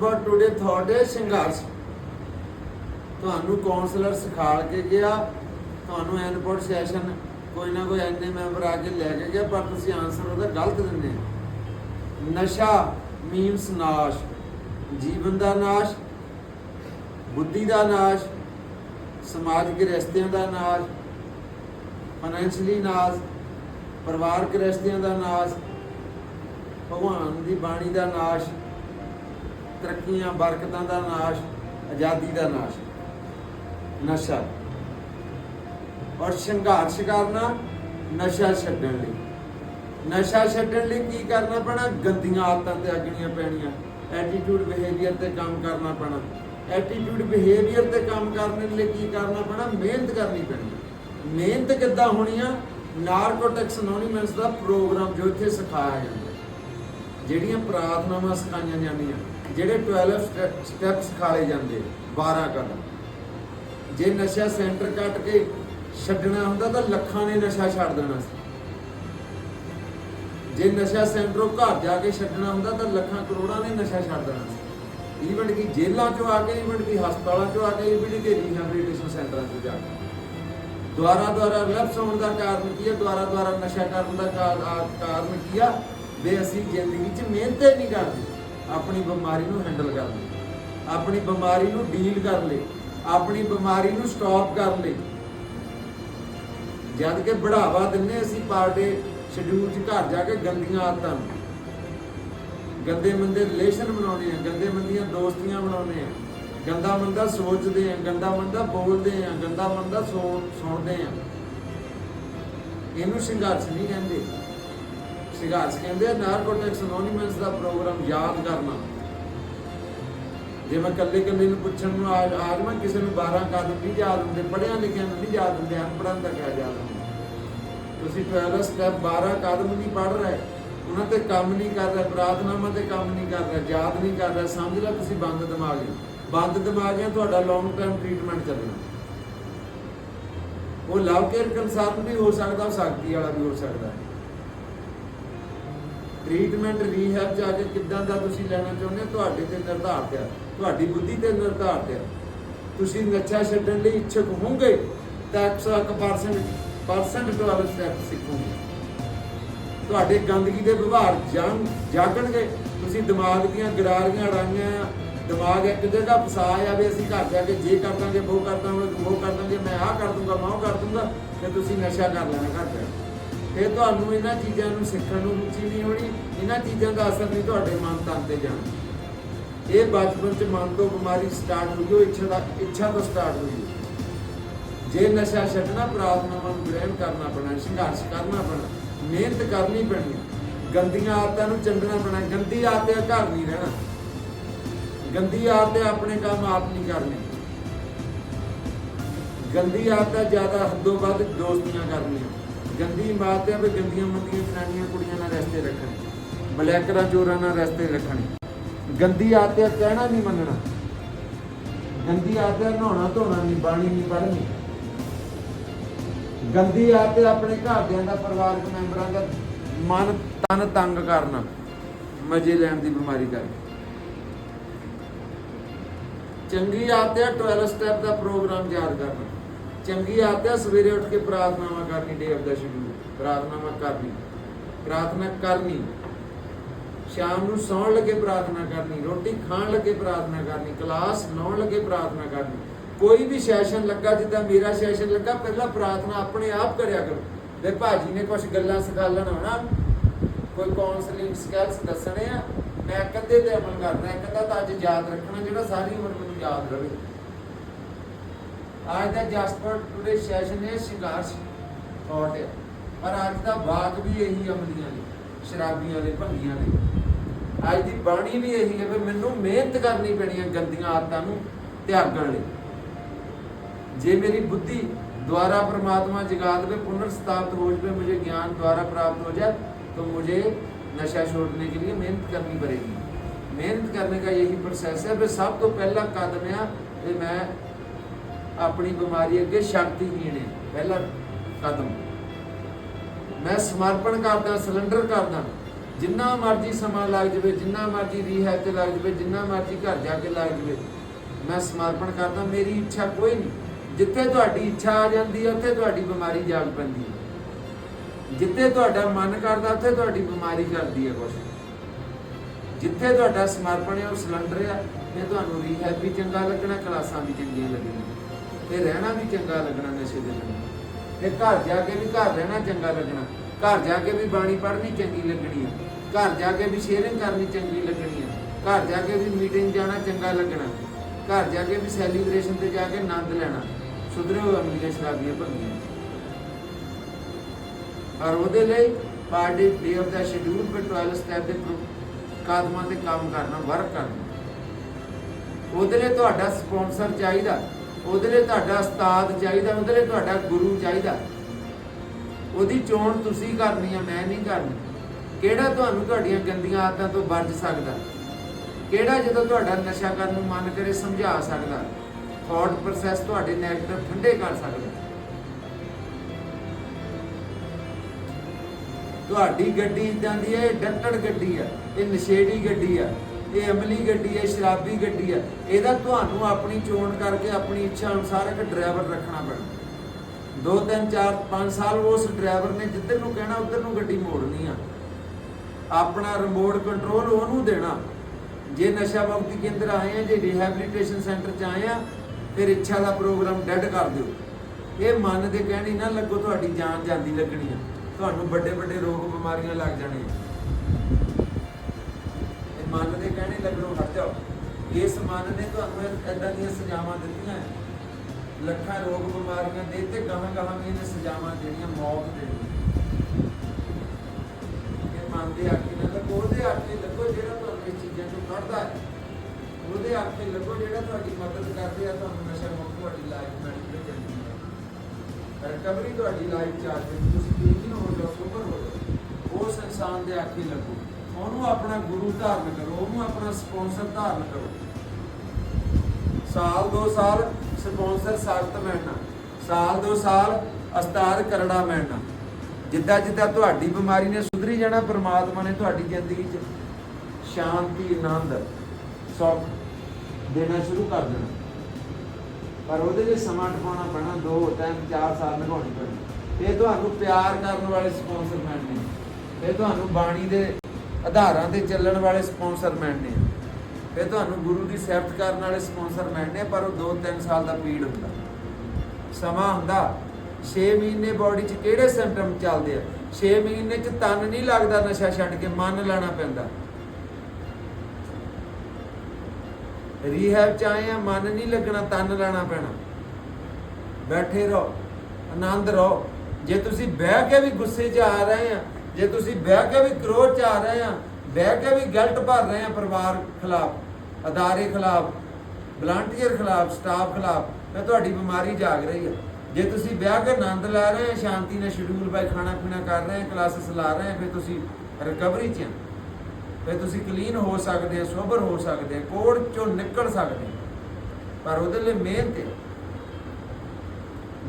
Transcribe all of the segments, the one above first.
But today thought ਹੈ ਸੰਘਰਸ਼ ਤੁਹਾਨੂੰ ਕਾਉਂਸਲਰ ਸਿਖਾਲ ਕੇ ਗਿਆ। ਤੁਹਾਨੂੰ ਇਨਪੁਟ ਸੈਸ਼ਨ ਕੋਈ ਨਾ ਕੋਈ ਐਨੇ ਮੈਂਬਰ ਆ ਕੇ ਲੈ ਕੇ ਗਿਆ, ਪਰ ਤੁਸੀਂ ਆਨਸਰ ਉਹਦਾ ਗਲਤ ਦਿੰਦੇ ਹੋ। ਨਸ਼ਾ ਮੀਨਸ ਨਾਸ਼। ਜੀਵਨ ਦਾ ਨਾਸ਼, ਬੁੱਧੀ ਦਾ ਨਾਸ਼, ਸਮਾਜਿਕ ਰਿਸ਼ਤਿਆਂ ਦਾ ਨਾਸ਼ ਫਾਈਨੈਂਸ਼ਲੀ ਨਾਸ਼, ਪਰਿਵਾਰਕ ਰਿਸ਼ਤਿਆਂ ਦਾ ਨਾਸ਼, ਭਗਵਾਨ ਦੀ ਬਾਣੀ ਦਾ ਨਾਸ਼। ਤਰੱਕੀਆਂ ਬਰਕਤਾਂ ਦਾ ਨਾਸ਼, ਆਜ਼ਾਦੀ ਦਾ ਨਾਸ਼। ਨਸ਼ਾ। ਔਰ ਸੰਘਰਸ਼ ਕਰਨਾ ਨਸ਼ਾ ਛੱਡਣ ਲਈ। ਨਸ਼ਾ ਛੱਡਣ ਲਈ ਕੀ ਕਰਨਾ ਪੈਣਾ? ਗੰਦੀਆਂ ਆਦਤਾਂ ਤੇ ਅਗਣੀਆਂ ਪੈਣੀਆਂ। ਐਟੀਟਿਊਡ ਬਿਹੇਵੀਅਰ ਤੇ ਕੰਮ ਕਰਨਾ ਪੈਣਾ। ਐਟੀਟਿਊਡ ਬਿਹੇਵੀਅਰ ਤੇ ਕੰਮ ਕਰਨ ਲਈ ਕੀ ਕਰਨਾ ਪੈਣਾ? ਮਿਹਨਤ ਕਰਨੀ ਪੈਣੀ। ਮਿਹਨਤ ਕਿੱਦਾਂ ਹੋਣੀ ਆ? ਨਾਰਕੋਟਿਕਸ ਅਨੋਨਿਮਸ ਦਾ ਪ੍ਰੋਗਰਾਮ ਜੋ ਇੱਥੇ ਸਿਖਾਇਆ ਜਾਂਦਾ ਜਿਹੜੀਆਂ ਪ੍ਰਾਰਥਨਾਵਾਂ ਸਿਖਾਈਆਂ ਜਾਂਦੀਆਂ। ਜਿਹੜੇ 12 ਸਟੈਪ ਸਿਖਾਏ ਜਾਂਦੇ 12 ਕਦਮ। ਜੇ ਨਸ਼ਾ ਸੈਂਟਰ ਕੱਟ ਕੇ ਛੱਡਣਾ ਹੁੰਦਾ ਤਾਂ ਲੱਖਾਂ ਨੇ ਨਸ਼ਾ ਛੱਡ ਦੇਣਾ ਸੀ। ਜੇ ਨਸ਼ਾ ਸੈਂਟਰੋਂ ਘਰ ਜਾ ਕੇ ਛੱਡਣਾ ਹੁੰਦਾ ਤਾਂ ਲੱਖਾਂ ਕਰੋੜਾਂ ਨੇ ਨਸ਼ਾ ਛੱਡ ਦੇਣਾ ਸੀ। ਈਵਨ ਕਿ ਜੇਲ੍ਹਾਂ ਚੋਂ ਆ ਕੇ ਈਵਨ ਕਿ ਹਸਪਤਾਲਾਂ ਚੋਂ ਆ ਕੇ ਈਵਨ ਕਿ ਰੀਹੈਬਿਲਿਟੇਸ਼ਨ ਸੈਂਟਰਾਂ 'ਚ ਜਾ ਕੇ। ਦੁਆਰਾ ਦੁਆਰਾ ਰਿਲੈਪਸ ਹੋਣ ਦਾ ਕਾਰਨ ਕੀ ਹੈ ਦੁਆਰਾ ਦੁਆਰਾ ਨਸ਼ਾ ਕਰਨ ਦਾ ਕਾਰਨ ਕੀ ਆ? ਵੀ ਅਸੀਂ ਜ਼ਿੰਦਗੀ 'ਚ ਮਿਹਨਤ ਨਹੀਂ ਕਰਦੇ। ਆਪਣੀ ਬਿਮਾਰੀ ਨੂੰ ਹੈਂਡਲ ਕਰ ਕਰਦੇ ਆਪਣੀ ਬਿਮਾਰੀ ਨੂੰ ਡੀਲ ਕਰ ਲੈ ਆਪਣੀ ਬਿਮਾਰੀ ਨੂੰ ਸਟਾਪ ਕਰ ਲੈ ਜਦ ਕਿ ਬੜਾਵਾ ਦਿੰਨੇ ਅਸੀਂ ਪਾਰਟੇ ਸ਼ਡਿਊਲ 'ਚ ਘਰ ਜਾ ਕੇ ਗੰਦੀਆਂ ਆਦਤਾਂ ਨੂੰ। ਗੰਦੇ ਮੰਦੇ ਰਿਲੇਸ਼ਨ ਬਣਾਉਣੇ ਆ ਗੰਦੇ ਮੰਦੀਆਂ ਦੋਸਤੀਆਂ ਬਣਾਉਣੇ ਆ। ਗੰਦਾ ਮੰਦਾ ਸੋਚਦੇ ਆ ਗੰਦਾ ਮੰਦਾ ਬੋਲਦੇ ਆ ਗੰਦਾ ਮੰਦਾ ਸੁਣ- ਸੁਣਦੇ ਆ। ਇਹਨੂੰ ਸੰਘਰਸ਼ ਨਹੀਂ ਕਹਿੰਦੇ। ਸੰਘਰਸ਼ ਕਹਿੰਦੇ ਨਾਰਕੋਟਿਕਸ ਅਨੋਨਿਮਸ ਦਾ ਪ੍ਰੋਗਰਾਮ ਯਾਦ ਕਰਨਾ। ਜੇ ਮੈਂ ਕੱਲੇ ਕੱਲੇ ਨੂੰ ਪੁੱਛਣ ਨੂੰ ਆ ਆਜ ਮੈਂ ਕਿਸੇ ਨੂੰ 12 ਕਦਮ ਨਹੀਂ ਯਾਦ ਹੁੰਦੇ ਪੜਿਆ ਲਿਖਿਆ ਨੂੰ ਨਹੀਂ ਯਾਦ ਹੁੰਦੇ ਅਨਪੜ੍ਹਾਂ ਦਾ ਕਿਆ ਯਾਦ ਹੁੰਦਾ? ਤੁਸੀਂ 12 ਸਟੈਪ 12 ਕਦਮ ਨਹੀਂ ਪੜ ਰਹੇ। ਉਹਨਾਂ ਤੇ ਕੰਮ ਨਹੀਂ ਕਰ ਰਹੇ, ਪ੍ਰਾਰਥਨਾਵਾਂ ਤੇ ਕੰਮ ਨਹੀਂ ਕਰ ਰਹੇ, ਯਾਦ ਨਹੀਂ ਕਰ ਰਹੇ। ਸਮਝ ਲੈ ਤੁਸੀਂ ਬੰਦ ਦਿਮਾਗ ਹੋ। ਬੰਦ ਦਿਮਾਗ ਹੈ, ਤੁਹਾਡਾ ਲੌਂਗ ਟਰਮ ਟ੍ਰੀਟਮੈਂਟ ਚੱਲਣਾ। ਉਹ ਲਵ ਕੇਅਰ ਕੰਸਲਟ ਵੀ ਹੋ ਸਕਦਾ, ਉਹ ਸ਼ਕਤੀ ਵਾਲਾ ਵੀ ਹੋ ਸਕਦਾ ਹੈ। ਟ੍ਰੀਟਮੈਂਟ ਰੀਹੈਬ ਜਾ ਕੇ ਕਿੱਦਾਂ ਦਾ ਤੁਸੀਂ ਲੈਣਾ ਚਾਹੁੰਦੇ ਹੋ? ਤੁਹਾਡੇ ਤੇ ਨਿਰਧਾਰਤ ਹੈ ਤੁਹਾਡੀ ਬੁੱਧੀ ਤੇ ਨਿਰਧਾਰਤ ਹੈ ਤੁਸੀਂ ਨਸ਼ਾ ਛੱਡਣ ਲਈ ਇੱਛੁਕ ਹੋਵੋਗੇ, ਤਾਂ 101% ਪਰਸੈਂਟ ਤੁਹਾਡੇ ਸਟੈਪ ਸਿੱਖੋਗੇ। ਤੁਹਾਡੇ ਗੰਦਗੀ ਦੇ ਵਿਵਹਾਰ ਜਾਗਣਗੇ। ਤੁਸੀਂ ਦਿਮਾਗ ਦੀਆਂ ਗਰਾਰੀਆਂ ਰਾਈਆਂ ਦਿਮਾਗ ਇੱਕ ਜਗ੍ਹਾ ਫਸਾਇਆ ਵੀ ਅਸੀਂ ਘਰ ਜਾ ਕੇ ਜੇ ਕਰ ਦਾਂਗੇ ਉਹ ਕਰ ਦਾਂਗੇ, ਉਹ ਕਰ ਦਾਂਗੇ, ਮੈਂ ਆਹ ਕਰ ਦੂੰਗਾ, ਮੈਂ ਉਹ ਕਰ ਦੂੰਗਾ, ਤੇ ਤੁਸੀਂ ਨਸ਼ਾ ਕਰ ਲੈਣਾ ਘਰ ਜਾ ਕੇ। ਫਿਰ ਤੁਹਾਨੂੰ ਇਹਨਾਂ ਚੀਜ਼ਾਂ ਨੂੰ ਸਿੱਖਣ ਨੂੰ ਰੁਚੀ ਨਹੀਂ ਹੋਣੀ, ਇਹਨਾਂ ਚੀਜ਼ਾਂ ਦਾ ਅਸਰ ਨਹੀਂ ਤੁਹਾਡੇ ਮਨ ਤਨ ਤੇ ਜਾਣਾ। ਇਹ ਬਚਪਨ ਚ ਮਨ ਤੋਂ ਬਿਮਾਰੀ ਸਟਾਰਟ ਹੋਈ, ਉਹ ਇੱਛਾ ਦਾ ਇੱਛਾ ਤੋਂ ਸਟਾਰਟ ਹੋਈ। ਜੇ ਨਸ਼ਾ ਛੱਡਣਾ, ਪ੍ਰਾਰਥਨਾਵਾਂ ਨੂੰ ਗ੍ਰਹਿਣ ਕਰਨਾ ਪੈਣਾ, ਸੰਘਰਸ਼ ਕਰਨਾ ਪੈਣਾ, ਮਿਹਨਤ ਕਰਨੀ ਪੈਣੀ ਗੰਦੀਆਂ ਆਦਤਾਂ ਨੂੰ ਚੰਗਣਾ ਪੈਣਾ, ਗੰਦੀ ਆਦਤਾਂ ਘਰ ਨਹੀਂ ਰਹਿਣਾ। ਗੰਦੀ ਆਦਤਾਂ ਆਪਣੇ ਕੰਮ ਆਪ ਨਹੀਂ ਕਰਨੇ। ਗੰਦੀ ਆਦਤਾਂ ਜ਼ਿਆਦਾ ਹੱਦੋਂ ਵੱਧ ਦੋਸਤੀਆਂ ਕਰਨੀਆਂ। ਗੰਦੀ ਆਦਤਾਂ ਵੀ ਗੰਦੀਆਂ ਮੰਦੀਆਂ ਜਨਾਨੀਆਂ ਕੁੜੀਆਂ ਨਾਲ ਰਸਤੇ ਰੱਖਣੇ, ਬਲੈਕਰਾਂ ਚੋਰਾਂ ਨਾਲ ਰਸਤੇ ਰੱਖਣੇ। ਗੰਦੀ ਆਦਤਾਂ ਕਹਿਣਾ ਨਹੀਂ ਮੰਨਣਾ। ਗੰਦੀ ਆਦਤਾਂ ਨਹਾਉਣਾ ਧੋਣਾ ਨਹੀਂ, ਬਾਣੀ ਨਹੀਂ ਪੜ੍ਹਨੀ। ਗੰਦੀ ਆਦਤ ਆਪਣੇ ਘਰਦਿਆਂ ਦਾ, ਪਰਿਵਾਰਕ ਮੈਂਬਰਾਂ ਦਾ ਮਨ ਤਨ ਤੰਗ ਕਰਨਾ, ਮਜ਼ੇ ਲੈਣ ਦੀ ਬਿਮਾਰੀ ਕਰਕੇ। ਚੰਗੀ ਆਦਤ ਹੈ 12 ਸਟੈਪ ਦਾ ਪ੍ਰੋਗਰਾਮ ਯਾਦ ਕਰਨਾ। ਚੰਗੀ ਆਦਤ ਹੈ, ਸਵੇਰੇ ਉੱਠ ਕੇ ਪ੍ਰਾਰਥਨਾਵਾਂ ਕਰਨੀ ਡੇ ਆਫ ਦਾ ਸ਼ਡਿਊਲ ਪ੍ਰਾਰਥਨਾਵਾਂ ਕਰਨੀ, ਪ੍ਰਾਰਥਨਾ ਕਰਨੀ। ਸ਼ਾਮ ਨੂੰ ਸੌਣ ਲੱਗੇ ਪ੍ਰਾਰਥਨਾ ਕਰਨੀ, ਰੋਟੀ ਖਾਣ ਲੱਗੇ ਪ੍ਰਾਰਥਨਾ ਕਰਨੀ, ਕਲਾਸ ਲਾਉਣ ਲੱਗੇ ਪ੍ਰਾਰਥਨਾ ਕਰਨੀ। ਕੋਈ ਵੀ ਸੈਸ਼ਨ ਲੱਗਾ, ਜਿੱਦਾਂ ਮੇਰਾ ਸੈਸ਼ਨ ਲੱਗਾ, ਪਹਿਲਾਂ ਪ੍ਰਾਰਥਨਾ ਆਪਣੇ ਆਪ ਕਰਿਆ ਕਰੋ। ਤੇ ਭਾਜੀ ਨੇ ਕੁਝ ਗੱਲਾਂ ਸਿਖਾਲਣ ਆਉਣਾ ਕੋਈ ਕਾਉਂਸਲਿੰਗ ਸਕਿੱਲਸ ਦੱਸਣੇ ਆ। ਮੈਂ ਕਦੇ ਤੇ ਅਮਲ ਕਰਨਾ ਇੱਕ ਅੱਧਾ ਤਾਂ ਅੱਜ ਯਾਦ ਰੱਖਣਾ, ਜਿਹੜਾ ਸਾਰੀ ਉਮਰ ਮੈਨੂੰ ਯਾਦ ਰਹੇ। ਅੱਜ ਦਾ ਜਸਪਰ ਟੁਡੇ ਸੈਸ਼ਨ ਹੈ ਸ਼ਿੰਗਾਰਸ਼ ਥਾਟ ਹੈ ਪਰ ਅੱਜ ਦਾ ਬਾਗ ਵੀ ਇਹੀ ਅਮਲੀਆਂ ਨੇ ਸ਼ਰਾਬੀਆਂ ਨੇ ਭੰਗੀਆਂ ਨੇ ਅੱਜ ਦੀ ਬਾਣੀ ਵੀ ਇਹੀ ਹੈ ਵੀ ਮੈਨੂੰ ਮਿਹਨਤ ਕਰਨੀ ਪੈਣੀ ਹੈ ਗੰਦੀਆਂ ਆਦਤਾਂ ਨੂੰ ਤਿਆਗਣ ਲਈ ਜੇ ਮੇਰੀ बुद्धि द्वारा परमात्मा जगा दे पुनर्स्थापित हो जाए मुझे ज्ञान द्वारा प्राप्त हो जाए तो मुझे नशा छोड़ने के लिए मेहनत करनी पड़ेगी मेहनत करने का यही प्रोसेस है फिर सब तो पहला कदम है कि मैं ਆਪਣੀ ਬਿਮਾਰੀ ਅੱਗੇ ਸ਼ਕਤੀਹੀਣ ਹੈ ਪਹਿਲਾ ਕਦਮ। ਮੈਂ ਸਮਰਪਣ ਕਰਦਾ, ਸਿਲੰਡਰ ਕਰਦਾ। ਜਿੰਨਾ ਮਰਜ਼ੀ ਸਮਾਂ ਲੱਗ ਜਵੇ, ਜਿੰਨਾ ਮਰਜ਼ੀ ਰੀਹੈਬ ਤੇ ਲੱਗ ਜਵੇ, ਜਿੰਨਾ ਮਰਜ਼ੀ ਘਰ ਜਾ ਕੇ ਲੱਗ ਜਵੇ, ਮੈਂ ਸਮਰਪਣ ਕਰਦਾ, ਮੇਰੀ ਇੱਛਾ ਕੋਈ ਨਹੀਂ। ਜਿੱਥੇ ਤੁਹਾਡੀ ਇੱਛਾ ਆ ਜਾਂਦੀ ਹੈ ਉੱਥੇ ਤੁਹਾਡੀ ਬਿਮਾਰੀ ਜਾਗ ਪੈਂਦੀ ਹੈ ਜਿੱਥੇ ਤੁਹਾਡਾ ਮਨ ਕਰਦਾ, ਉੱਥੇ ਤੁਹਾਡੀ ਬਿਮਾਰੀ ਕਰਦੀ ਹੈ ਕੁਛ। ਜਿੱਥੇ ਤੁਹਾਡਾ ਸਮਰਪਣ ਹੈ ਉਹ ਸਿਲੰਡਰ ਹੈ ਤੇ ਤੁਹਾਨੂੰ ਰੀਹੈਬ ਵੀ ਚੰਗਾ ਲੱਗਣਾ, ਕਲਾਸਾਂ ਵੀ ਚੰਗੀਆਂ ਲੱਗਣੀਆਂ। ਤੇ ਰਹਿਣਾ ਵੀ ਚੰਗਾ ਲੱਗਣਾ ਨਸ਼ੇ ਦੇ ਨਾਲ। ਤੇ ਘਰ ਜਾ ਕੇ ਵੀ ਘਰ ਰਹਿਣਾ ਚੰਗਾ ਲੱਗਣਾ। ਘਰ ਜਾ ਕੇ ਵੀ ਬਾਣੀ ਪੜ੍ਹਨੀ ਚੰਗੀ ਲੱਗਣੀ ਹੈ ਘਰ ਜਾ ਕੇ ਵੀ ਸ਼ੇਅਰਿੰਗ ਕਰਨੀ ਚੰਗੀ ਲੱਗਣੀ ਹੈ ਘਰ ਜਾ ਕੇ ਵੀ ਮੀਟਿੰਗ ਜਾਣਾ ਚੰਗਾ ਲੱਗਣਾ। ਘਰ ਜਾ ਕੇ ਵੀ ਸੈਲੀਬ੍ਰੇਸ਼ਨ ਤੇ ਜਾ ਕੇ ਆਨੰਦ ਲੈਣਾ। ਸੁਧਰੇ ਹੋਏ ਅਮਲੀਆਂ ਸ਼ਰਾਬੀਆਂ ਭੰਗੀਆਂ। ਔਰ ਉਹਦੇ ਲਈ ਪਾਰਟੀ ਡੇ ਆਫ ਦਾ ਸ਼ਡਿਊਲ ਪਰ 12 ਸਟੈਪ ਦੇ ਕਾਦਮਾਂ ਤੇ ਕੰਮ ਕਰਨਾ ਵਰਕ ਕਰਨਾ। ਉਹਦੇ ਲਈ ਤੁਹਾਡਾ ਸਪਾਂਸਰ ਚਾਹੀਦਾ। ਉਹਦੇ ਲਈ ਤੁਹਾਡਾ ਉਸਤਾਦ ਚਾਹੀਦਾ, ਉਹਦੇ ਲਈ ਤੁਹਾਡਾ ਗੁਰੂ ਚਾਹੀਦਾ। ਉਹਦੀ ਚੋਣ ਤੁਸੀਂ ਕਰਨੀ ਆ, ਮੈਂ ਨਹੀਂ ਕਰਨੀ। ਕਿਹੜਾ ਤੁਹਾਨੂੰ ਤੁਹਾਡੀਆਂ ਗੰਦੀਆਂ ਆਦਤਾਂ ਤੋਂ ਬਚ ਸਕਦਾ? ਕਿਹੜਾ ਜਦੋਂ ਤੁਹਾਡਾ ਨਸ਼ਾ ਕਰਨ ਨੂੰ ਮਨ ਕਰੇ ਸਮਝਾ ਸਕਦਾ? ਥਾਟ ਪ੍ਰੋਸੈਸ ਤੁਹਾਡੇ ਨੈਗੇਟਿਵ ਠੰਡੇ ਕਰ ਸਕਦਾ। ਤੁਹਾਡੀ ਗੱਡੀ ਇਦਾਂ ਦੀ ਹੈ ਇਹ ਡੱਟੜ ਗੱਡੀ ਆ, ਇਹ ਨਸ਼ੇੜੀ ਗੱਡੀ ਆ। ਇਹ ਅਮਲੀ ਗੱਡੀ ਹੈ, ਸ਼ਰਾਬੀ ਗੱਡੀ ਹੈ, ਇਹਦਾ ਤੁਹਾਨੂੰ ਆਪਣੀ ਚੋਣ ਕਰਕੇ ਆਪਣੀ ਇੱਛਾ ਅਨੁਸਾਰ ਇੱਕ ਡਰਾਈਵਰ ਰੱਖਣਾ ਪੈਣਾ। ਦੋ, ਤਿੰਨ, ਚਾਰ, ਪੰਜ ਸਾਲ ਉਸ ਡਰਾਈਵਰ ਨੇ ਜਿੱਧਰ ਨੂੰ ਕਹਿਣਾ, ਉਧਰ ਨੂੰ ਗੱਡੀ ਮੋੜਨੀ ਆ। ਆਪਣਾ ਰਿਮੋਟ ਕੰਟਰੋਲ ਉਹਨੂੰ ਦੇਣਾ। ਜੇ ਨਸ਼ਾ ਮੁਕਤੀ ਕੇਂਦਰ ਆਏ ਆ, ਜੇ ਰਿਹੈਬਿਲਿਟੇਸ਼ਨ ਸੈਂਟਰ ਚ ਆਏ ਆ, ਫਿਰ ਇੱਛਾ ਦਾ ਪ੍ਰੋਗਰਾਮ ਡੈਡ ਕਰ ਦਿਓ। ਇਹ ਮਨ ਦੇ ਕਹਿਣੀ ਨਾ ਲੱਗੋ ਤੁਹਾਡੀ ਜਾਨ ਜਾਂਦੀ ਲੱਗਣੀ ਆ। ਤੁਹਾਨੂੰ ਵੱਡੇ ਵੱਡੇ ਰੋਗ ਬਿਮਾਰੀਆਂ ਲੱਗ ਜਾਣੀਆਂ। ਇਹ ਮਨ ਦੇ ਕਹਿਣੇ ਲੱਗਣੋਂ ਹਟ ਜਾਓ। ਇਸ ਮਨ ਨੇ ਤੁਹਾਨੂੰ ਇਦਾਂ ਦੀਆਂ ਸਜ਼ਾਵਾਂ ਦਿੱਤੀਆਂ ਲੱਖਾਂ ਰੋਗ ਬਿਮਾਰੀਆਂ ਦੇ ਤੇ ਗਾਹਾਂ ਗਾਹਾਂ ਇਹਨੇ ਸਜ਼ਾਵਾਂ ਦੇਣੀਆਂ, ਮੌਤ ਦੇਣੀ ਇਹ ਮਨ ਦੇ ਆਖੇ ਨਾਲ ਲੱਗੋ, ਉਹਦੇ ਆਖੇ ਲੱਗੋ ਜਿਹੜਾ ਤੁਹਾਨੂੰ ਇਹ ਚੀਜ਼ਾਂ ਤੋਂ ਕੱਢਦਾ ਹੈ। ਉਹਦੇ ਆਖੇ ਲੱਗੋ ਜਿਹੜਾ ਤੁਹਾਡੀ ਮਦਦ ਕਰਦੇ ਆ, ਤੁਹਾਨੂੰ ਨਸ਼ਾ ਮੁਕਤ ਤੁਹਾਡੀ ਲਾਈਫ ਮੈਡੀਕਲ ਜਾਂਦੀ ਹੈ। ਰਿਕਵਰੀ ਤੁਹਾਡੀ ਲਾਈਫ ਚ ਤੁਸੀਂ ਕਲੀਨ ਹੋ ਜਾਓ ਸੁਪਰ ਹੋ ਜਾਓ। ਉਸ ਇਨਸਾਨ ਦੇ ਆਖੇ ਲੱਗੋ। ਉਹਨੂੰ ਆਪਣਾ ਗੁਰੂ ਧਾਰਨ ਕਰੋ, ਉਹਨੂੰ ਆਪਣਾ ਸਪਾਂਸਰ ਧਾਰਨ ਕਰੋ। ਸਾਲ ਦੋ ਸਾਲ ਸਪਾਂਸਰ ਸਖਤ ਮਿਲਣਾ ਸਾਲ ਦੋ ਸਾਲ ਅਸਤਾਰ ਕਰੜਾ ਮਿਲਣਾ ਜਿੱਦਾਂ ਜਿੱਦਾਂ ਤੁਹਾਡੀ ਬਿਮਾਰੀ ਨੇ ਸੁਧਰੀ ਜਾਣਾ, ਪ੍ਰਮਾਤਮਾ ਨੇ ਤੁਹਾਡੀ ਜ਼ਿੰਦਗੀ 'ਚ ਸ਼ਾਂਤੀ, ਆਨੰਦ, ਸੌਖ ਦੇਣਾ ਸ਼ੁਰੂ ਕਰ ਦੇਣਾ। ਪਰ ਉਹਦੇ ਲਈ ਸਮਾਂ ਟਪਾਉਣਾ ਪੈਣਾ 2 3 4 ਸਾਲ ਲਗਾਉਣੀ ਪੈਣੀ। ਇਹ ਤੁਹਾਨੂੰ ਪਿਆਰ ਕਰਨ ਵਾਲੇ ਸਪਾਂਸਰ ਮਿਲਣੇ ਇਹ ਤੁਹਾਨੂੰ ਬਾਣੀ ਦੇ ਆਧਾਰਾਂ ਤੇ ਚੱਲਣ ਵਾਲੇ ਸਪਾਂਸਰ ਮਿਲਣੇ ਫਿਰ ਤੁਹਾਨੂੰ ਗੁਰੂ ਦੀ ਸਿਫਤ ਕਰਨ ਵਾਲੇ ਸਪਾਂਸਰ ਮਿਲਣੇ ਪਰ ਉਹ 2-3 ਸਾਲ ਦਾ ਪੀੜ ਹੁੰਦਾ। ਸਮਾਂ ਹੁੰਦਾ 6 ਮਹੀਨੇ ਬਾਡੀ 'ਚ ਕਿਹੜੇ ਸਿੰਪਟਮ ਚੱਲਦੇ ਆ? 6 ਮਹੀਨੇ 'ਚ ਤਨ ਨਹੀਂ ਲੱਗਦਾ ਨਸ਼ਾ ਛੱਡ ਕੇ, ਮਨ ਲੈਣਾ ਪੈਂਦਾ। ਰੀਹੈਬ ਚ ਆਏ ਆ, ਮਨ ਨਹੀਂ ਲੱਗਣਾ, ਤਨ ਲੈਣਾ ਪੈਣਾ। ਬੈਠੇ ਰਹੋ, ਆਨੰਦ ਰਹੋ। ਜੇ ਤੁਸੀਂ ਬਹਿ ਕੇ ਵੀ ਗੁੱਸੇ 'ਚ ਆ ਰਹੇ ਆ ਜੇ ਤੁਸੀਂ ਬਹਿ ਕੇ ਵੀ ਕਰੋਧ 'ਚ ਆ ਰਹੇ ਆ, ਬਹਿ ਕੇ ਵੀ ਗਲਤ ਭਰ ਰਹੇ ਆ ਪਰਿਵਾਰ ਖਿਲਾਫ, ਅਦਾਰੇ ਖਿਲਾਫ ਵਲੰਟੀਅਰ ਖਿਲਾਫ ਸਟਾਫ ਖਿਲਾਫ, ਤਾਂ ਤੁਹਾਡੀ ਬਿਮਾਰੀ ਜਾਗ ਰਹੀ ਹੈ ਜੇ ਤੁਸੀਂ ਬਹਿ ਕੇ ਆਨੰਦ ਲੈ ਰਹੇ ਆ, ਸ਼ਾਂਤੀ ਨਾਲ ਸ਼ਡਿਊਲ ਬਾਈ ਖਾਣਾ ਪੀਣਾ ਕਰ ਰਹੇ ਆ ਕਲਾਸਿਸ ਲਾ ਰਹੇ ਆ, ਫਿਰ ਤੁਸੀਂ ਰਿਕਵਰੀ 'ਚ ਆ। ਫਿਰ ਤੁਸੀਂ ਕਲੀਨ ਹੋ ਸਕਦੇ ਹੋ ਸੋਬਰ ਹੋ ਸਕਦੇ ਆ, ਕੋੜ ਚੋਂ ਨਿਕਲ ਸਕਦੇ ਹੋ ਪਰ ਉਹਦੇ ਲਈ ਮਿਹਨਤ ਹੈ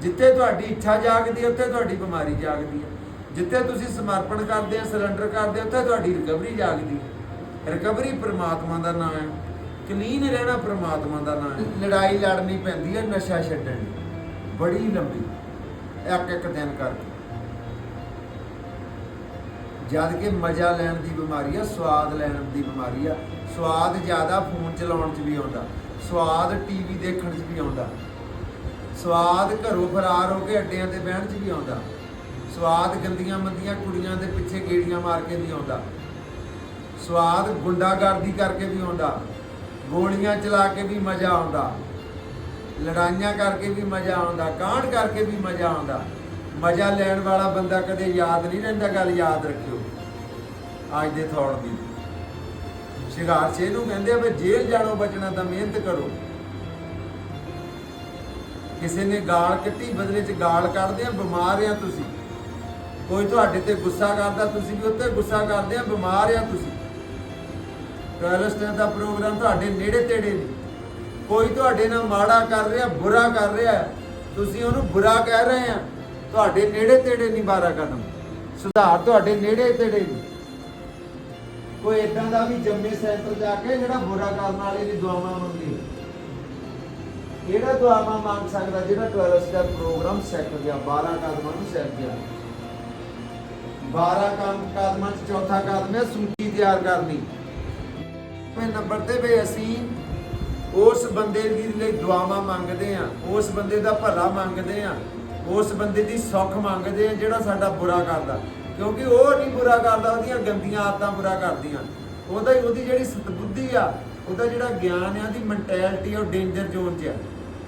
ਜਿੱਥੇ ਤੁਹਾਡੀ ਇੱਛਾ ਜਾਗਦੀ ਹੈ ਉੱਥੇ ਤੁਹਾਡੀ ਬਿਮਾਰੀ ਜਾਗਦੀ ਹੈ ਜਿੱਥੇ ਤੁਸੀਂ ਸਮਰਪਣ ਕਰਦੇ ਆ ਸਰੈਂਡਰ ਕਰਦੇ ਆ, ਉੱਥੇ ਤੁਹਾਡੀ ਰਿਕਵਰੀ ਜਾਗਦੀ ਹੈ। ਰਿਕਵਰੀ ਪ੍ਰਮਾਤਮਾ ਦਾ ਨਾਮ ਹੈ। ਕਲੀਨ ਰਹਿਣਾ ਪ੍ਰਮਾਤਮਾ ਦਾ ਨਾਮ ਹੈ। ਲੜਾਈ ਲੜਨੀ ਪੈਂਦੀ ਹੈ, ਨਸ਼ਾ ਛੱਡਣ। ਲਈ ਬੜੀ ਲੰਬੀ। ਇੱਕ ਇੱਕ ਦਿਨ ਕਰਕੇ। ਜਦ ਕਿ ਮਜ਼ਾ ਲੈਣ ਦੀ ਬਿਮਾਰੀ ਆ, ਸਵਾਦ ਲੈਣ ਦੀ ਬਿਮਾਰੀ ਆ। ਸਵਾਦ ਜ਼ਿਆਦਾ ਫੋਨ ਚਲਾਉਣ 'ਚ ਵੀ ਆਉਂਦਾ। ਸਵਾਦ ਟੀਵੀ ਦੇਖਣ 'ਚ ਵੀ ਆਉਂਦਾ। ਸਵਾਦ ਘਰੋਂ ਫਰਾਰ ਹੋ ਕੇ ਅੱਡਿਆਂ ਤੇ ਬਹਿਣ 'ਚ ਵੀ ਆਉਂਦਾ। ਸਵਾਦ ਗੰਦੀਆਂ ਮੰਦੀਆਂ ਕੁੜੀਆਂ ਦੇ ਪਿੱਛੇ ਗੇੜੀਆਂ ਮਾਰ ਕੇ ਵੀ ਆਉਂਦਾ। ਸਵਾਦ ਗੁੰਡਾਗਰਦੀ ਕਰਕੇ ਵੀ ਆਉਂਦਾ। ਗੋਲੀਆਂ ਚਲਾ ਕੇ ਵੀ ਮਜ਼ਾ ਆਉਂਦਾ। ਲੜਾਈਆਂ ਕਰਕੇ ਵੀ ਮਜ਼ਾ ਆਉਂਦਾ। ਕਾਂਡ ਕਰਕੇ ਵੀ ਮਜ਼ਾ ਆਉਂਦਾ। ਮਜ਼ਾ ਲੈਣ ਵਾਲਾ ਬੰਦਾ ਕਦੇ ਯਾਦ ਨਹੀਂ ਰਹਿੰਦਾ, ਗੱਲ ਯਾਦ ਰੱਖਿਓ। ਅੱਜ ਦੇ ਥੌੜ ਦੀ। ਸ਼ਿਕਾਰ ਸੇ ਨੂੰ ਕਹਿੰਦੇ ਆ ਵੀ ਜੇਲ੍ਹ ਜਾਣੋ, ਬਚਣਾ ਤਾਂ ਮਿਹਨਤ ਕਰੋ। ਕਿਸੇ ਨੇ ਗਾਲ ਕੱਟੀ ਬਦਲੇ 'ਚ ਗਾਲ ਕੱਢਦੇ ਆ, ਬਿਮਾਰ ਆ ਤੁਸੀਂ। ਕੋਈ ਤੁਹਾਡੇ ਤੇ ਗੁੱਸਾ ਕਰਦਾ, ਤੁਸੀਂ ਵੀ ਉੱਤੇ ਗੁੱਸਾ ਕਰਦੇ ਆ, ਬਿਮਾਰ ਆ ਤੁਸੀਂ। ਪੈਲਸਟਾਈਨ ਦਾ ਪ੍ਰੋਗਰਾਮ ਤੁਹਾਡੇ ਨੇੜੇ ਤੇੜੇ ਨਹੀਂ ਕੋਈ ਤੁਹਾਡੇ ਨਾਲ ਮਾੜਾ ਕਰ ਰਿਹਾ, ਬੁਰਾ ਕਰ ਰਿਹਾ, ਤੁਸੀਂ ਉਹਨੂੰ ਬੁਰਾ ਕਹਿ ਰਹੇ ਆ। ਤੁਹਾਡੇ ਨੇੜੇ ਤੇੜੇ ਨਹੀਂ ਬਾਰਾ ਕਦਮ ਸੁਧਾਰ ਤੁਹਾਡੇ ਨੇੜੇ ਤੇੜੇ ਨਹੀਂ ਕੋਈ ਇਦਾਂ ਦਾ ਵੀ ਜੰਮੇ ਸੈਂਟਰ ਜਾ ਕੇ ਜਿਹੜਾ ਬੁਰਾ ਕਰਨ ਵਾਲੇ ਦੀ ਦੁਆਵਾਂ ਮੰਗਦੀ ਕਿਹੜਾ ਦੁਆਵਾਂ ਮੰਗ ਸਕਦਾ ਜਿਹੜਾ 12 ਸਟੈਪ ਪ੍ਰੋਗਰਾਮ ਸੈੱਟ ਗਿਆ 12 ਕਦਮਾਂ ਨੂੰ ਸੈੱਟ ਗਿਆ? 12 ਕੰਮ ਕਦਮਾਂ ਚ ਚੌਥਾ ਕਦਮ ਹੈ, ਸੂਚੀ ਤਿਆਰ ਕਰਨੀ। ਤੇ ਨੰਬਰ ਤੇ ਵੀ ਅਸੀਂ ਉਸ ਬੰਦੇ ਦੀ ਲਈ ਦੁਆਵਾਂ ਮੰਗਦੇ ਆ ਉਸ ਬੰਦੇ ਦਾ ਭਲਾ ਮੰਗਦੇ ਆ ਉਸ ਬੰਦੇ ਦੀ ਸੁੱਖ ਮੰਗਦੇ ਆ ਜਿਹੜਾ ਸਾਡਾ ਬੁਰਾ ਕਰਦਾ। ਕਿਉਂਕਿ ਉਹ ਨਹੀਂ ਬੁਰਾ ਕਰਦਾ, ਉਹਦੀਆਂ ਗੰਦੀਆਂ ਆਦਤਾਂ ਬੁਰਾ ਕਰਦੀਆਂ। ਉਹਦਾ ਉਹਦੀ ਜਿਹੜੀ ਸਤਬੁੱਧੀ ਆ, ਉਹਦਾ ਜਿਹੜਾ ਗਿਆਨ ਆ, ਉਹਦੀ ਮੈਂਟੈਲਿਟੀ ਉਹ ਡੇਂਜਰ ਜ਼ੋਨ 'ਚ ਆ।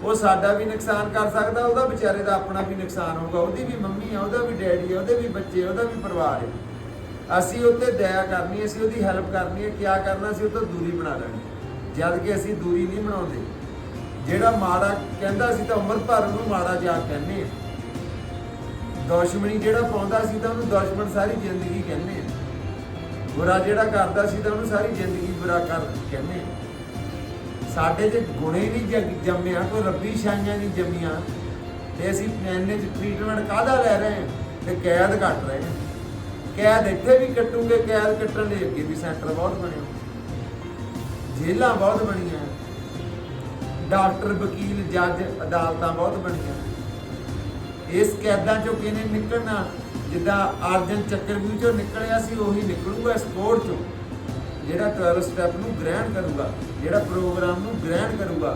ਉਹ ਸਾਡਾ ਵੀ ਨੁਕਸਾਨ ਕਰ ਸਕਦਾ, ਉਹਦਾ ਵਿਚਾਰੇ ਦਾ ਆਪਣਾ ਵੀ ਨੁਕਸਾਨ ਹੋਊਗਾ, ਉਹਦੀ ਵੀ ਮੰਮੀ ਆ, ਉਹਦਾ ਵੀ ਡੈਡੀ ਆ, ਉਹਦੇ ਵੀ ਬੱਚੇ ਉਹਦਾ ਵੀ ਪਰਿਵਾਰ ਹੈ ਅਸੀਂ ਉੱਤੇ ਦਇਆ ਕਰਨੀ ਅਸੀਂ ਉਹਦੀ ਹੈਲਪ ਕਰਨੀ ਹੈ, ਕਿਆ ਕਰਨਾ ਸੀ ਉਹ ਤੋਂ ਦੂਰੀ ਬਣਾ ਲੈਣੀ ਜਦ ਕਿ ਅਸੀਂ ਦੂਰੀ ਨਹੀਂ ਬਣਾਉਂਦੇ। ਜਿਹੜਾ ਮਾੜਾ ਕਹਿੰਦਾ ਸੀ ਤਾਂ ਉਮਰ ਭਰ ਨੂੰ ਮਾੜਾ ਜਾ ਕਹਿੰਦੇ ਆ। ਦੁਸ਼ਮਣੀ ਜਿਹੜਾ ਪਾਉਂਦਾ ਸੀ ਤਾਂ ਉਹਨੂੰ ਦੁਸ਼ਮਣ ਸਾਰੀ ਜ਼ਿੰਦਗੀ ਕਹਿੰਦੇ ਆ। ਬੁਰਾ ਜਿਹੜਾ ਕਰਦਾ ਸੀ ਤਾਂ ਉਹਨੂੰ ਸਾਰੀ ਜ਼ਿੰਦਗੀ ਬੁਰਾ ਕਰ ਕਹਿੰਦੇ ਆ। ਸਾਡੇ 'ਚ ਗੁਣੇ ਨਹੀਂ ਜੰਮਿਆ, ਕੋਈ ਰੱਬੀ ਛਾਈਆਂ ਨਹੀਂ ਜੰਮੀਆਂ। ਤੇ ਅਸੀਂ ਐਨੇ ਚ ਟ੍ਰੀਟਮੈਂਟ ਕਾਹਦਾ ਲੈ ਰਹੇ ਹਾਂ? ਤੇ ਕੈਦ ਕੱਟ ਰਹੇ ਹਾਂ। ਕੈਦ ਇੱਥੇ ਵੀ ਕੱਟੂਗੇ, ਕੈਦ ਕੱਟਣ ਦੇ ਅੱਗੇ ਵੀ ਸੈਂਟਰ ਬਹੁਤ ਬਣੇ ਜੇਲਾਂ ਬਹੁਤ ਬਣੀਆਂ। ਡਾਕਟਰ, ਵਕੀਲ, ਜੱਜ, ਅਦਾਲਤਾਂ ਬਹੁਤ ਬਣੀਆਂ। ਇਸ ਕੈਦਾਂ ਚੋਂ ਕਿਹਨੇ ਨਿਕਲਣਾ? ਜਿੱਦਾਂ ਅਰਜਨ ਚੱਕਰਵਿਊਹ ਚੋਂ ਨਿਕਲਿਆ ਸੀ, ਉਹੀ ਨਿਕਲੂਗਾ ਇਸ ਕੋਰਟ ਚੋਂ। ਜਿਹੜਾ 12 ਸਟੈਪ ਨੂੰ ਗ੍ਰਹਿਣ ਕਰੂਗਾ, ਜਿਹੜਾ ਪ੍ਰੋਗਰਾਮ ਨੂੰ ਗ੍ਰਹਿਣ ਕਰੂਗਾ,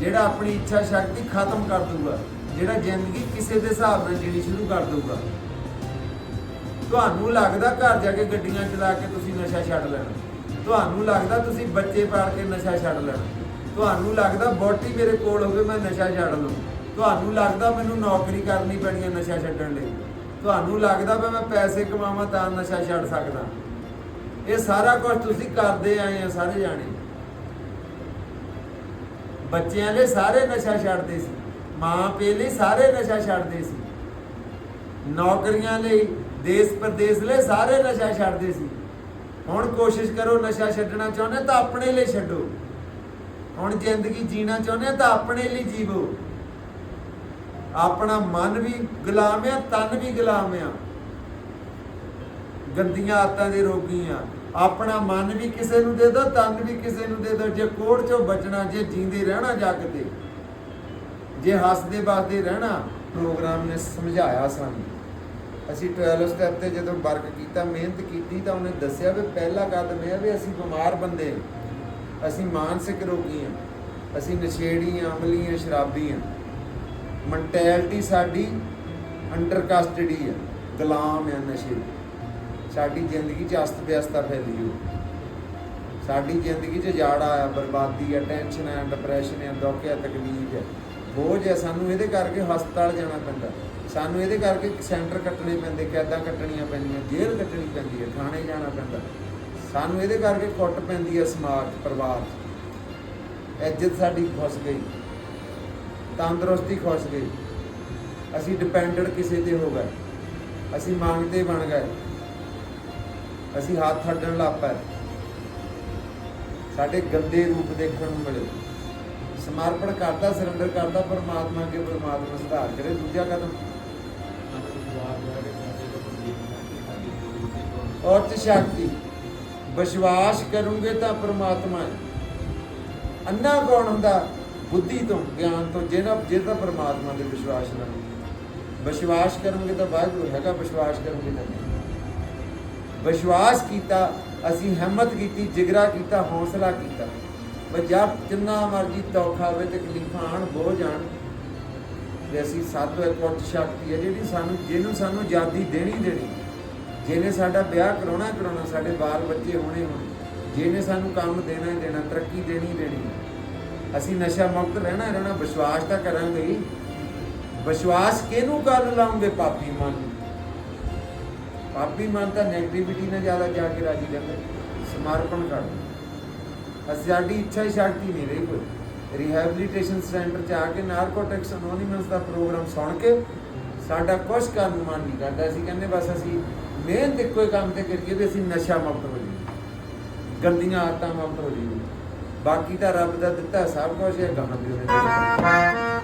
ਜਿਹੜਾ ਆਪਣੀ ਇੱਛਾ ਸ਼ਕਤੀ ਖਤਮ ਕਰ ਦੂਗਾ ਜਿਹੜਾ ਜ਼ਿੰਦਗੀ ਕਿਸੇ ਦੇ ਹਿਸਾਬ ਨਾਲ ਜੀਣੀ ਸ਼ੁਰੂ ਕਰ ਦੂਗਾ ਤੁਹਾਨੂੰ ਲੱਗਦਾ ਘਰ ਜਾ ਕੇ ਗੱਡੀਆਂ ਚਲਾ ਕੇ ਤੁਸੀਂ ਨਸ਼ਾ ਛੱਡ ਲੈਣਾ? ਤੁਹਾਨੂੰ ਲੱਗਦਾ ਤੁਸੀਂ ਬੱਚੇ ਪਾਲ ਕੇ ਨਸ਼ਾ ਛੱਡ ਲੈਣਾ? ਤੁਹਾਨੂੰ ਲੱਗਦਾ ਬੋਟੀ ਮੇਰੇ ਕੋਲ ਹੋਵੇ ਮੈਂ ਨਸ਼ਾ ਛੱਡ ਲਵਾਂ ਤੁਹਾਨੂੰ ਲੱਗਦਾ ਮੈਨੂੰ ਨੌਕਰੀ ਕਰਨੀ ਪੈਣੀ ਹੈ ਨਸ਼ਾ ਛੱਡਣ ਲਈ? ਤੁਹਾਨੂੰ ਲੱਗਦਾ ਮੈਂ ਪੈਸੇ ਕਮਾਵਾਂ ਤਾਂ ਨਸ਼ਾ ਛੱਡ ਸਕਦਾ? ਇਹ ਸਾਰਾ ਕੁਝ ਤੁਸੀਂ ਕਰਦੇ ਆਏ ਆ ਸਾਰੇ ਜਾਣੇ। ਬੱਚਿਆਂ ਲਈ ਸਾਰੇ ਨਸ਼ਾ ਛੱਡਦੇ ਸੀ। ਮਾਂ ਪਿਓ ਲਈ ਸਾਰੇ ਨਸ਼ਾ ਛੱਡਦੇ ਸੀ। ਨੌਕਰੀਆਂ ਲਈ, ਦੇਸ਼ ਪ੍ਰਦੇਸ਼ ਲਈ ਸਾਰੇ ਨਸ਼ਾ ਛੱਡਦੇ ਸੀ। ਹੁਣ ਕੋਸ਼ਿਸ਼ ਕਰੋ ਨਸ਼ਾ ਛੱਡਣਾ ਚਾਹੁੰਦੇ ਤਾਂ ਆਪਣੇ ਲਈ ਛੱਡੋ। ਹੁਣ ਜ਼ਿੰਦਗੀ ਜੀਣਾ ਚਾਹੁੰਦੇ ਤਾਂ ਆਪਣੇ ਲਈ ਜੀਵੋ। ਆਪਣਾ ਮਨ ਵੀ ਗੁਲਾਮ ਆ, ਤਨ ਵੀ ਗੁਲਾਮ ਆ। ਗੰਦੀਆਂ ਆਦਤਾਂ ਦੇ ਰੋਗੀ ਆ। ਆਪਣਾ ਮਨ ਵੀ ਕਿਸੇ ਨੂੰ ਦੇ ਦੋ ਤਨ ਵੀ ਕਿਸੇ ਨੂੰ ਦੇ ਦੋ, ਜੇ ਕੋੜ ਚੋਂ ਬਚਣਾ, ਜੇ ਜੀਂਦੇ ਰਹਿਣਾ ਜੱਗ ਤੇ। ਜੇ ਹੱਸਦੇ ਵਸਦੇ ਰਹਿਣਾ, ਪ੍ਰੋਗਰਾਮ ਨੇ ਸਮਝਾਇਆ ਸਾਨੂੰ। ਅਸੀਂ 12 ਸਟੈਪ ਤੇ ਜਦੋਂ ਵਰਕ ਕੀਤਾ, ਮਿਹਨਤ ਕੀਤੀ ਤਾਂ ਉਹਨੇ ਦੱਸਿਆ ਵੀ ਪਹਿਲਾ ਕਦਮ ਇਹ ਵੀ ਅਸੀਂ ਬਿਮਾਰ ਬੰਦੇ ਅਸੀਂ ਮਾਨਸਿਕ ਰੋਗੀ ਹਾਂ। ਅਸੀਂ ਨਸ਼ੇੜੀ ਹਾਂ, ਅਮਲੀ ਹਾਂ, ਸ਼ਰਾਬੀ ਹਾਂ। ਮੈਂਟੈਲਿਟੀ ਸਾਡੀ ਅੰਡਰ ਕਸਟਡੀ ਆ ਗੁਲਾਮ ਆ ਨਸ਼ੇ ਦੀ। ਸਾਡੀ ਜ਼ਿੰਦਗੀ 'ਚ ਅਸਤ ਵਿਅਸਤਾ ਫੈਲੀ ਹੋ ਸਾਡੀ ਜ਼ਿੰਦਗੀ 'ਚ ਜਾੜਾ ਆ ਬਰਬਾਦੀ ਆ ਟੈਨਸ਼ਨ ਆ ਡਿਪਰੈਸ਼ਨ ਆ, ਦੁੱਖ ਆ, ਤਕਲੀਫ ਹੈ ਬੋਝ ਹੈ ਸਾਨੂੰ ਇਹਦੇ ਕਰਕੇ ਹਸਪਤਾਲ ਜਾਣਾ ਪੈਂਦਾ। ਸਾਨੂੰ ਇਹਦੇ ਕਰਕੇ ਸੈਂਟਰ ਕੱਟਣੇ ਪੈਂਦੇ, ਕੈਦਾਂ ਕੱਟਣੀਆਂ ਪੈਂਦੀਆਂ, ਜੇਲ੍ਹ ਕੱਟਣੀ ਪੈਂਦੀ ਹੈ ਥਾਣੇ ਜਾਣਾ ਪੈਂਦਾ। ਸਾਨੂੰ ਇਹਦੇ ਕਰਕੇ ਕੁੱਟ ਪੈਂਦੀ ਹੈ ਸਮਾਜ, ਪਰਿਵਾਰ 'ਚ। ਇੱਜ਼ਤ ਸਾਡੀ ਖੁੱਸ ਗਈ। ਤੰਦਰੁਸਤੀ ਖੁੱਸ ਗਈ। ਅਸੀਂ ਡਿਪੈਂਡੈਂਟ ਕਿਸੇ ਤੇ ਹੋ ਗਏ। ਅਸੀਂ ਮੰਗਦੇ ਬਣ ਗਏ। ਅਸੀਂ ਹੱਥ ਅੱਡਣ ਲੱਗ ਪਏ। ਸਾਡੇ ਗੰਦੇ ਰੂਪ ਦੇਖਣ ਨੂੰ ਮਿਲੇ। ਸਮਰਪਣ ਕਰਦਾ ਸਰੈਂਡਰ ਕਰਦਾ ਪਰਮਾਤਮਾ ਅੱਗੇ ਪਰਮਾਤਮਾ ਸੁਧਾਰ ਕਰੇ, ਦੂਜਾ ਕਦਮ। ਔਰ ਸ਼ਕਤੀ ਵਿਸ਼ਵਾਸ ਕਰੂੰਗੇ ਤਾਂ ਪਰਮਾਤਮਾ ਹੈ। ਅੰਨਾ ਕੌਣ ਹੁੰਦਾ? ਬੁੱਧੀ ਤੋਂ, ਗਿਆਨ ਤੋਂ, ਜਿਹਨਾਂ ਜਿਹਦਾ ਪਰਮਾਤਮਾ ਦੇ ਵਿਸ਼ਵਾਸ ਨਾਲ ਵਿਸ਼ਵਾਸ ਕਰੋਗੇ ਤਾਂ ਵਾਹਿਗੁਰੂ ਹੈਗਾ, ਵਿਸ਼ਵਾਸ ਕਰੋਗੇ ਤਾਂ ਵਿਸ਼ਵਾਸ ਕੀਤਾ, ਅਸੀਂ ਹਿੰਮਤ ਕੀਤੀ, ਜਿਗਰਾ ਕੀਤਾ, ਹੌਸਲਾ ਕੀਤਾ। ਵੀ ਜਦ ਜਿੰਨਾ ਮਰਜ਼ੀ ਤੌਖਾ ਹੋਵੇ ਤਕਲੀਫਾਂ ਆਣ ਬੋਝ ਜਾਣ। ਤੇ ਅਸੀਂ ਸਾਧੋ ਇੱਕ ਉੱਚ ਸ਼ਕਤੀ ਹੈ, ਜਿਹੜੀ ਸਾਨੂੰ, ਜਿਹਨੂੰ ਸਾਨੂੰ ਆਜ਼ਾਦੀ ਦੇਣੀ ਦੇਣੀ। ਜਿਹਨੇ ਸਾਡਾ ਵਿਆਹ ਕਰਾਉਣਾ ਕਰਾਉਣਾ, ਸਾਡੇ ਬਾਲ ਬੱਚੇ ਹੋਣੇ ਹੋਣੇ। ਜਿਹਨੇ ਸਾਨੂੰ ਕੰਮ ਦੇਣਾ ਹੀ ਦੇਣਾ, ਤਰੱਕੀ ਦੇਣੀ ਦੇਣੀ। ਅਸੀਂ ਨਸ਼ਾ ਮੁਕਤ ਰਹਿਣਾ ਰਹਿਣਾ, ਵਿਸ਼ਵਾਸ ਤਾਂ ਕਰਾਂਗੇ ਵਿਸ਼ਵਾਸ ਕਿਹਨੂੰ ਕਰ ਲਾਉਂਗੇ, ਪਾਪੀ ਮਨ? ਨੂੰ ਪਾਪੀ ਮਨ ਤਾਂ ਨੈਗੇਟਿਵਿਟੀ ਨਾਲ ਜ਼ਿਆਦਾ ਜਾ ਕੇ ਰਾਜੀ ਰਹਿੰਦਾ ਸਮਰਪਣ ਕਰ ਅਸੀਂ ਸਾਡੀ ਇੱਛਾ ਹੀ ਸ਼ਕਤੀ ਨਹੀਂ ਰਹੀ ਕੋਈ। ਰਿਹੈਬਿਲਿਟੇਸ਼ਨ ਸੈਂਟਰ ਚ ਆ ਕੇ ਨਾਰਕੋਟਿਕਸ ਅਨੋਨਿਮਸ ਦਾ ਪ੍ਰੋਗਰਾਮ ਸੁਣ ਕੇ ਸਾਡਾ ਕੁਝ ਕਰਨ ਨੂੰ ਮਨ ਨਹੀਂ ਕਰਦਾ। ਅਸੀਂ ਕਹਿੰਦੇ ਬਸ ਅਸੀਂ ਮਿਹਨਤ ਇੱਕੋ ਹੀ ਕੰਮ ਤੇ ਕਰੀਏ ਵੀ ਅਸੀਂ ਨਸ਼ਾ ਮੁਕਤ ਹੋ ਜਾਈਏ। ਗੰਦੀਆਂ ਆਦਤਾਂ ਮੁਕਤ ਹੋ ਜਾਈਏ। ਬਾਕੀ ਤਾਂ ਰੱਬ ਦਾ ਦਿੱਤਾ ਸਭ ਕੁਝ ਹੈ, ਗਾਹਾਂ ਵੀ ਉਹਨੇ ਦਿੱਤਾ।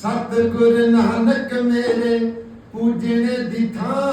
ਸਤਿਗੁਰ ਨਾਨਕ ਮੇਰੇ ਪੂਜਣੇ ਦੀ ਥਾਂ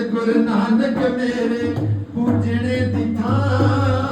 ਗੁਰੂ ਨਾਨਕ ਮੇਰੇ ਪੂਜਣੇ ਦੀ ਥਾਂ।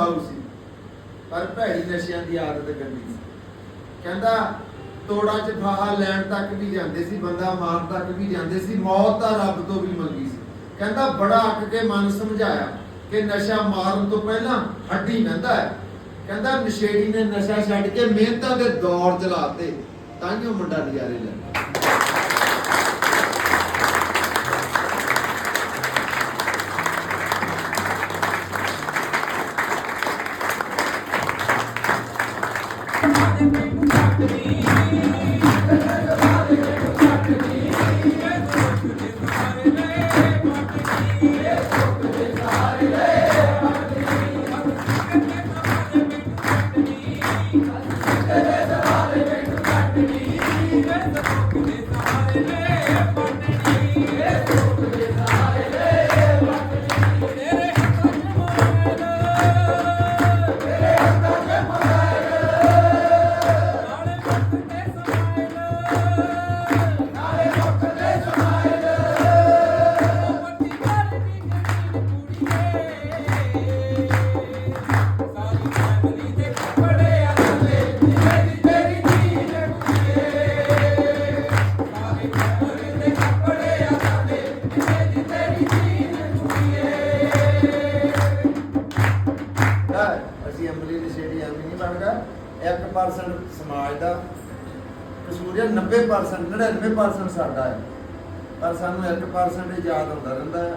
ਸਾਰੂ ਸੀ। ਪਰ ਭੈੜੀ ਨਸ਼ਿਆਂ ਦੀ ਆਦਤ ਗੰਦੀ ਸੀ। ਕਹਿੰਦਾ, ਤੋੜਾ ਚ ਫਾਹਾ ਲੈਣ ਤੱਕ ਵੀ ਜਾਂਦੇ ਸੀ, ਬੰਦਾ ਮਾਰ ਤੱਕ ਵੀ ਜਾਂਦੇ ਸੀ, ਮੌਤ ਤਾਂ ਰੱਬ ਤੋਂ ਵੀ ਮੰਗੀ ਸੀ। ਕਹਿੰਦਾ, ਬੜਾ ਅੱਕ ਕੇ ਮਨ ਸਮਝਾਇਆ ਕਿ ਨਸ਼ਾ ਮਾਰਨ ਤੋਂ ਪਹਿਲਾਂ ਹੱਡੀ ਨੰਦਾ ਹੈ। ਕਹਿੰਦਾ, ਨਸ਼ੇੜੀ ਨੇ ਨਸ਼ਾ ਛੱਡ ਕੇ ਮਿਹਨਤਾਂ ਦੇ ਦੌਰ ਚਲਾਤੇ ਤਾਂ ਕਿ ਉਹ ਮੁੰਡਾ ਨਜ਼ਾਰੇ ਲੈਂਦਾ। 90% 99% ਸਾਡਾ ਹੈ। ਪਰ ਸਾਨੂੰ 1% ਹੀ ਯਾਦ ਹੁੰਦਾ ਰਹਿੰਦਾ ਹੈ।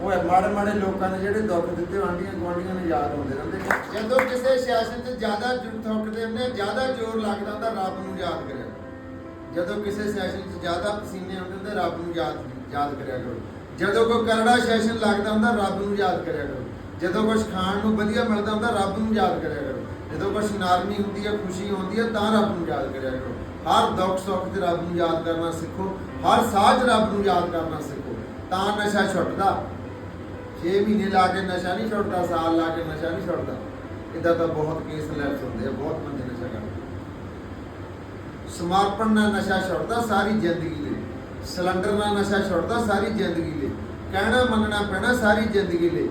ਉਹ ਹੈ, ਮਾੜੇ ਮਾੜੇ ਲੋਕਾਂ ਨੇ ਜਿਹੜੇ ਦੁੱਖ ਦਿੱਤੇ ਆਂਡੀਆਂ ਗੁਆਂਢੀਆਂ ਨੂੰ ਯਾਦ ਹੁੰਦੇ ਰਹਿੰਦੇ ਜਦੋਂ ਕਿਸੇ ਸਿਆਸਤ 'ਚ ਜ਼ਿਆਦਾ ਜੁੜ ਥੁੱਕਦੇ ਹੁੰਦੇ ਜ਼ਿਆਦਾ ਜ਼ੋਰ ਲੱਗਦਾ ਹੁੰਦਾ, ਰੱਬ ਨੂੰ ਯਾਦ ਕਰਿਆ ਕਰੋ। ਜਦੋਂ ਕਿਸੇ ਸੈਸ਼ਨ 'ਚ ਜ਼ਿਆਦਾ ਪਸੀਨੇ ਆਉਂਦੇ ਹੁੰਦੇ, ਰੱਬ ਨੂੰ ਯਾਦ ਯਾਦ ਕਰਿਆ ਕਰੋ। ਜਦੋਂ ਕੋਈ ਕਰੜਾ ਸੈਸ਼ਨ ਲੱਗਦਾ ਹੁੰਦਾ, ਰੱਬ ਨੂੰ ਯਾਦ ਕਰਿਆ ਕਰੋ। ਜਦੋਂ ਕੁਝ ਖਾਣ ਨੂੰ ਵਧੀਆ ਮਿਲਦਾ ਹੁੰਦਾ, ਰੱਬ ਨੂੰ ਯਾਦ ਕਰਿਆ ਕਰੋ। ਜਦੋਂ ਕੁਝ ਨਾਰਮੀ ਹੁੰਦੀ ਹੈ ਖੁਸ਼ੀ ਹੁੰਦੀ ਹੈ ਤਾਂ ਰੱਬ ਨੂੰ ਯਾਦ ਕਰਿਆ ਕਰੋ। ਹਰ ਦੁੱਖ ਸੁੱਖ 'ਚ ਰੱਬ ਨੂੰ ਯਾਦ ਕਰਨਾ ਸਿੱਖੋ, ਹਰ ਸਾਹ 'ਚ ਰੱਬ ਨੂੰ ਯਾਦ ਕਰਨਾ ਸਿੱਖੋ, ਤਾਂ ਨਸ਼ਾ ਛੁੱਟਦਾ। 6 ਮਹੀਨੇ ਲਾ ਕੇ ਨਸ਼ਾ ਨਹੀਂ ਛੁੱਟਦਾ, ਸਾਲ ਲਾ ਕੇ ਨਸ਼ਾ ਨਹੀਂ ਛੁੱਟਦਾ। ਇਦਾਂ ਤਾਂ ਬਹੁਤ ਕੇਸ ਲੈਪਸ ਹੁੰਦੇ ਆ, ਬਹੁਤ ਬੰਦੇ ਨਸ਼ਾ ਕਰਦੇ ਸਮਰਪਣ ਨਾਲ ਨਸ਼ਾ ਛੁੱਟਦਾ ਸਾਰੀ ਜ਼ਿੰਦਗੀ ਲਈ। ਸਿਲੰਡਰ ਨਾਲ ਨਸ਼ਾ ਛੁੱਟਦਾ ਸਾਰੀ ਜ਼ਿੰਦਗੀ ਲਈ। ਕਹਿਣਾ, ਮੰਨਣਾ ਪੈਣਾ ਸਾਰੀ ਜ਼ਿੰਦਗੀ ਲਈ।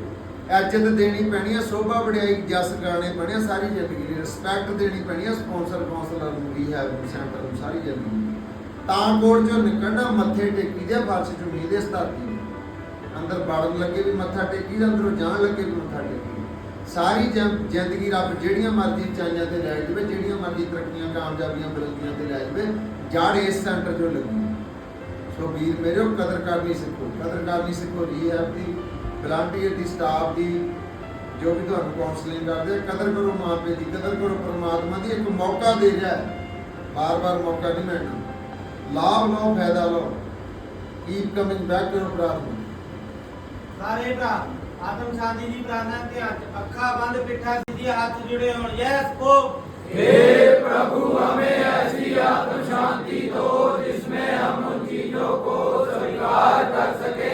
ਇੱਜ਼ਤ ਦੇਣੀ ਪੈਣੀ ਹੈ, ਸੋਭਾ ਵਡਿਆਈ ਜਸ ਗਾਣੇ ਪੈਣੇ ਆ ਸਾਰੀ ਜ਼ਿੰਦਗੀ ਲਈ ਰਿਸਪੈਕਟ ਦੇਣੀ ਪੈਣੀ ਹੈ ਸਪਾਂਸਰ ਕਾਉਂਸਲਰ ਨੂੰ ਰੀਹੈਬ ਸੈਂਟਰ ਨੂੰ, ਸਾਰੀ ਜ਼ਿੰਦਗੀ ਤਾਂ ਕੋਲ ਚੋਂ ਨਿਕਲਣਾ, ਮੱਥੇ ਟੇਕੀ ਦੇ ਫਰਸ਼ ਚ ਉਮੀਦ ਇਸ ਅੰਦਰ ਵੜਨ ਲੱਗੇ ਵੀ ਮੱਥਾ ਟੇਕੀ ਦਾ ਅੰਦਰੋਂ ਜਾਣ ਲੱਗੇ ਵੀ ਮੱਥਾ ਟੇਕੀ ਸਾਰੀ ਜ਼ਿੰਦਗੀ ਰੱਬ ਜਿਹੜੀਆਂ ਮਰਜ਼ੀ ਚਾਈਆਂ ਤੇ ਲੈ ਜਾਵੇ, ਜਿਹੜੀਆਂ ਮਰਜ਼ੀ ਤਰੱਕੀਆਂ, ਕਾਮਯਾਬੀਆਂ, ਬੁਲੰਦੀਆਂ ਤੇ ਲੈ ਜਾਵੇ, ਜੜ ਇਸ ਸੈਂਟਰ ਚੋਂ ਲੱਗੀ। ਸੋ ਵੀਰ ਮੇਰੇ ਕਦਰ ਕਰਨੀ ਸਿੱਖੋ, ਕਦਰ ਕਰਨੀ ਸਿੱਖੋ ਰੀਹੈਬ ਦੀ ਵਲੰਟੀਅਰ ਦੀ ਸਟਾਫ ਦੀ ਜੋ ਵੀ ਤੁਹਾਨੂੰ ਕਾਉਂਸਲਿੰਗ ਕਰਦੇ ਆ, ਕਦਰ ਕਰੋ ਮਾਪੇ ਦੀ ਕਦਰ ਕਰੋ ਪਰਮਾਤਮਾ ਦੀ ਇੱਕ ਮੌਕਾ ਦੇ ਰਿਹਾ ਬਾਰ-ਬਾਰ ਮੌਕਾ ਨਹੀਂ ਮਿਲਣਾ ਲਾਭ ਲਓ ਫਾਇਦਾ ਲਓ ਕੀਪ ਕਮਿੰਗ ਬੈਕ ਟੂ ਪ੍ਰਾਰਥਨਾ ਸਾਰੇ ਭਰਾ ਆਤਮ ਸ਼ਾਂਤੀ ਦੀ ਪ੍ਰਾਰਥਨਾ ਤੇ ਹੱਥ ਅੱਖਾਂ ਬੰਦ ਪਿੱਠਾ ਸਿੱਧੀ ਹੱਥ ਜੁੜੇ ਹੋਣ ਯੈਸ ਕੋ हे प्रभु हमें ऐसी आत्म शांति दो जिसमें हम उन चीजों को स्वीकार कर सके